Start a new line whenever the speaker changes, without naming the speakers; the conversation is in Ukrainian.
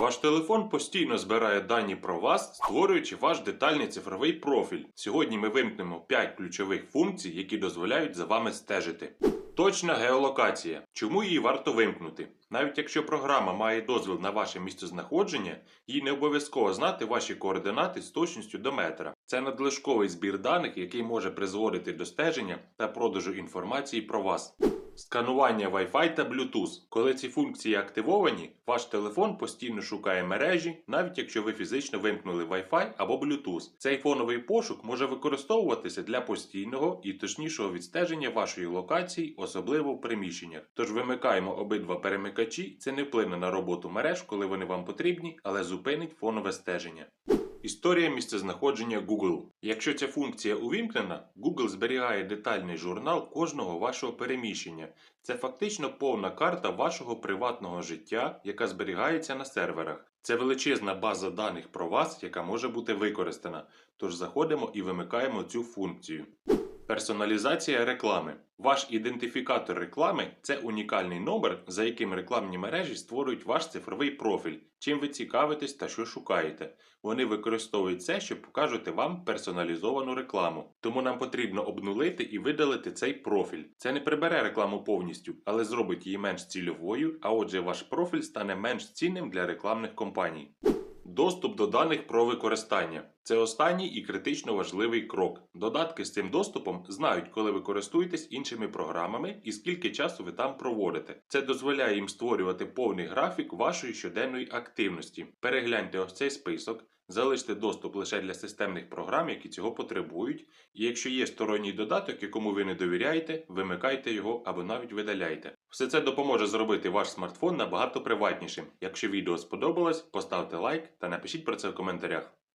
Ваш телефон постійно збирає дані про вас, створюючи ваш детальний цифровий профіль. Сьогодні ми вимкнемо 5 ключових функцій, які дозволяють за вами стежити. Точна геолокація. Чому її варто вимкнути? Навіть якщо програма має дозвіл на ваше місцезнаходження, їй не обов'язково знати ваші координати з точністю до метра. Це надлишковий збір даних, який може призводити до стеження та продажу інформації про вас. Сканування Wi-Fi та Bluetooth. Коли ці функції активовані, ваш телефон постійно шукає мережі, навіть якщо ви фізично вимкнули Wi-Fi або Bluetooth. Цей фоновий пошук може використовуватися для постійного і точнішого відстеження вашої локації, особливо в приміщеннях. Тож вимикаємо обидва перемикачі, це не вплине на роботу мереж, коли вони вам потрібні, але зупинить фонове стеження. Історія місцезнаходження Google. Якщо ця функція увімкнена, Google зберігає детальний журнал кожного вашого переміщення. Це фактично повна карта вашого приватного життя, яка зберігається на серверах. Це величезна база даних про вас, яка може бути використана. Тож заходимо і вимикаємо цю функцію. Персоналізація реклами. Ваш ідентифікатор реклами це унікальний номер, за яким рекламні мережі створюють ваш цифровий профіль, чим ви цікавитесь та що шукаєте. Вони використовують це, щоб покажете вам персоналізовану рекламу. Тому нам потрібно обнулити і видалити цей профіль. Це не прибере рекламу повністю, але зробить її менш цільовою, а отже, ваш профіль стане менш цінним для рекламних компаній. Доступ до даних про використання це останній і критично важливий крок. Додатки з цим доступом знають, коли ви користуєтесь іншими програмами і скільки часу ви там проводите. Це дозволяє їм створювати повний графік вашої щоденної активності. Перегляньте ось цей список. Залиште доступ лише для системних програм, які цього потребують. І якщо є сторонній додаток, якому ви не довіряєте, вимикайте його або навіть видаляйте. Все це допоможе зробити ваш смартфон набагато приватнішим. Якщо відео сподобалось, поставте лайк та напишіть про це в коментарях.